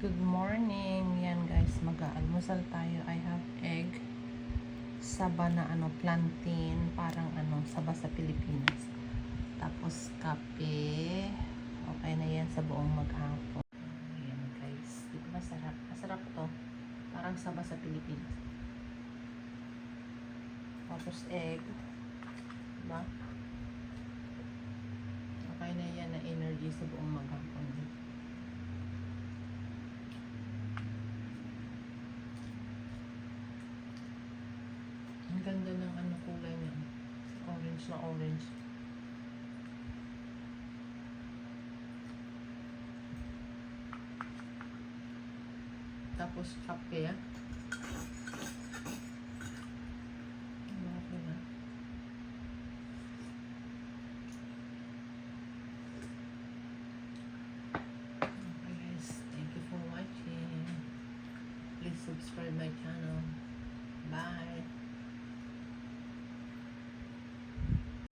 Good morning. Yan guys, mag-aalmusal tayo. I have egg, saba na ano, plantain, parang ano, saba sa Pilipinas. Tapos kape. Okay na yan sa buong maghapon. Ayan guys. Di ba masarap? Masarap to. Parang saba sa Pilipinas. Tapos egg. Diba? Na orange. Tapos kape? Okay guys, thank you for watching. Please subscribe my channel.